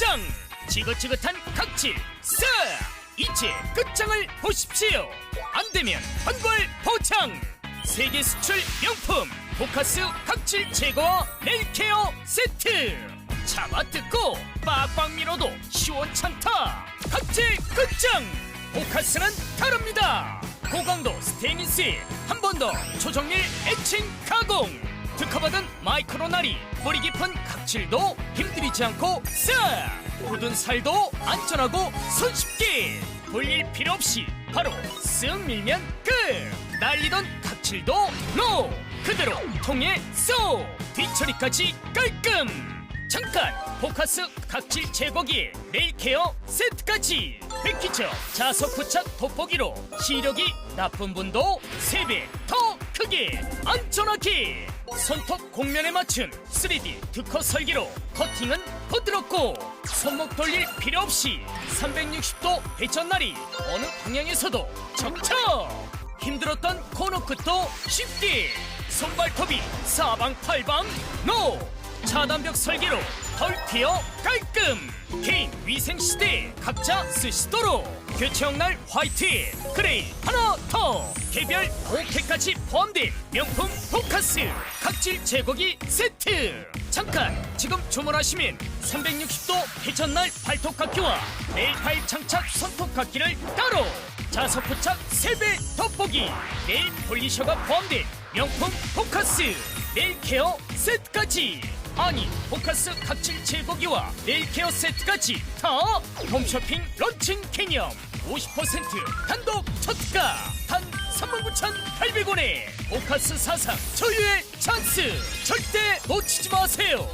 끝장 지긋지긋한 각질 싹 이제 끝장을 보십시오! 안되면 환골 포장! 세계 수출 명품 포카스 각질 제거 넬케어 세트! 잡아 뜯고 빡빡 밀어도 시원찮다! 각질 끝장! 포카스는 다릅니다! 고강도 스테인리스에 한번 더 초정밀 애칭 가공 특허받은 마이크로나리 뿌리 깊은 각질도 힘들이지 않고 싹 굳은 살도 안전하고 손쉽게 돌릴 필요 없이 바로 쓱 밀면 끝! 날리던 각질도 로! 그대로 통에 쏙! 뒤처리까지 깔끔! 잠깐! 포카스 각질 제거기에 네일 케어 세트까지! 백키처 자석 부착 돋보기로 시력이 나쁜 분도 3배 더 크게 안전하게 손톱 곡면에 맞춘 3D 특허 설계로 커팅은 부드럽고 손목 돌릴 필요 없이 360도 회전날이 어느 방향에서도 적적 힘들었던 코너 끝도 쉽게 손발톱이 사방팔방 노 차단벽 설계로 덜 튀어 깔끔. 개인 위생 시대에 각자 쓰시도록. 교체형 날 화이트 그레이 하나 더! 개별 5개까지 포함된 명품 포카스. 각질 제거기 세트. 잠깐 지금 주문하시면 360도 회전날 발톱깎이와 네일 파일 장착 손톱깎이를 따로. 자석 부착 3배 돋보기. 네일 폴리셔가 포함된 명품 포카스. 네일 케어 세트까지 아니 포카스 각질 제거기와 네일 케어 세트까지 다 홈쇼핑 런칭 개념. 50% 단독 첫가. 단 39,800원에 포카스 사상 초유의 찬스. 절대 놓치지 마세요